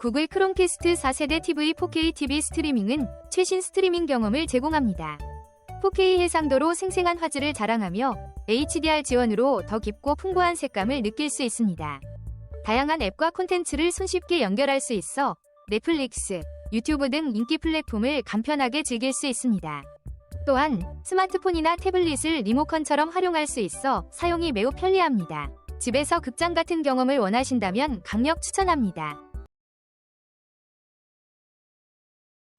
구글 크롬캐스트 4세대 TV 4K TV 스트리밍은 최신 스트리밍 경험을 제공합니다. 4K 해상도로 생생한 화질을 자랑하며 HDR 지원으로 더 깊고 풍부한 색감을 느낄 수 있습니다. 다양한 앱과 콘텐츠를 손쉽게 연결할 수 있어 넷플릭스, 유튜브 등 인기 플랫폼을 간편하게 즐길 수 있습니다. 또한 스마트폰이나 태블릿을 리모컨처럼 활용할 수 있어 사용이 매우 편리합니다. 집에서 극장 같은 경험을 원하신다면 강력 추천합니다.